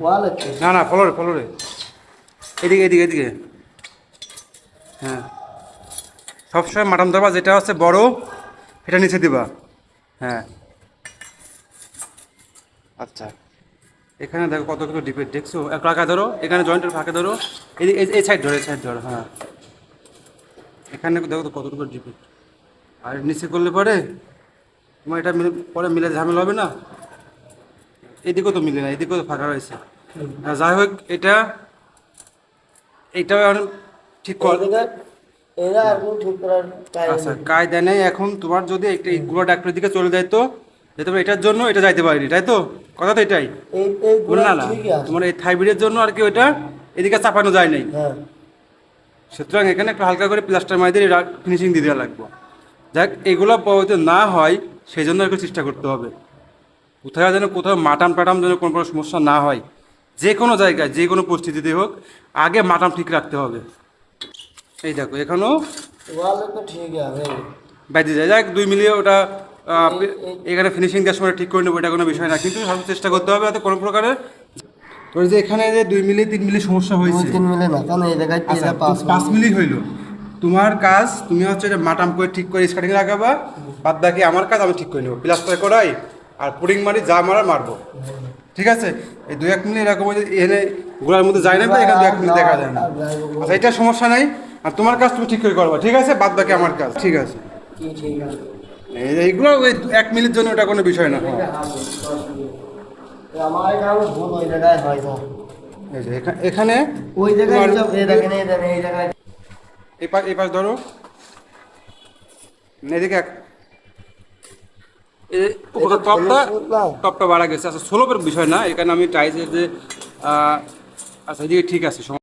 ওয়াল হচ্ছে না না ফলোরে ফলোরে এদিকে এদিকে এদিকে। হ্যাঁ। সবসময় মাটাম দেবা যেটা হচ্ছে বড় এটা নিচে দিবা। হ্যাঁ। আচ্ছা। এখানে দেখো কতগুলো ডিপেট দেখছ? এক ফাঁকা ধরো এখানে জয়েন্টের ফাঁকে ধরো। এই এই- এই সাইড ধরো এই সাইড ধরো হ্যাঁ। এখানে দেখো তো কতটুকু ডিপেট আর নিচে করলে পরে তোমার এটা পরে মিলে ঝামেলা হবে না? এদিকেও তো মিলে না এদিকেও তো ফাঁকা রয়েছে। যাই হোক এটা এইটাও এখন ঠিক আচ্ছা কায়দা নেই। এখন তোমার যদি একটা ডাক্তারের দিকে চলে যায় তো এটার জন্য এটা যাইতে পারিনি তাই তো? কথা তো এটাই। না না তোমার এই থাইবিডের জন্য আর কি ওইটা এদিকে চাপানো যায় নাই। হ্যাঁ। সুতরাং এখানে একটু হালকা করে প্লাস্টার মারি দিয়ে ফিনিশিং দিয়ে দেওয়া লাগবে। যাক এগুলো প্রভাবিত না হয় সেই জন্য একটু চেষ্টা করতে হবে। কোথাও যেন কোথাও মাটাম টাটাম যেন কোনো কোনো সমস্যা না হয় যে কোনো জায়গায় যে কোনো পরিস্থিতিতে হোক আগে মাটাম ঠিক রাখতে হবে। এই দেখো এখানেও বাইরে যায় যাক দুই মিলিয়ে ওটা এখানে ফিনিশিং দেওয়ার সময় ঠিক করে নেব এটা কোনো বিষয় না কিন্তু সব চেষ্টা করতে হবে যাতে কোনো প্রকারের তোর যে এখানে যে দুই মিলি তিন মিলি সমস্যা হয়েছে। তিন মিলে না কারণ এই জায়গায় আচ্ছা পাঁচ মিলি? হইল। তোমার কাজ তুমি হচ্ছে মাটাম করে ঠিক করে স্টার্টিং লাগাবা বাদ বাকি আমার কাজ আমি ঠিক করে নেব। প্লাস্টার করাই আর পুডিং মারি যা মারা মারবো। ঠিক আছে? এই দু এক মিনিট এরকম ওই যে গোড়ার মধ্যে যায় না তো এখানে দু এক মিনিট দেখা যায় না। আচ্ছা এটা সমস্যা নাই। আর তোমার কাজ তুমি ঠিক করে করবা ঠিক আছে? বাদ বাকি আমার কাজ ঠিক আছে? এইগুলো ওই এক মিনিট জন্য ওটা কোনো বিষয় না। হ্যাঁ। এখানে ওই জায়গায় এই পাশ ধরো। এদিকে টপটা টপটা বাড়া গেছে। আচ্ছা সোলপের বিষয় না এখানে আমি চাইছি যে আচ্ছা এদিকে ঠিক আছে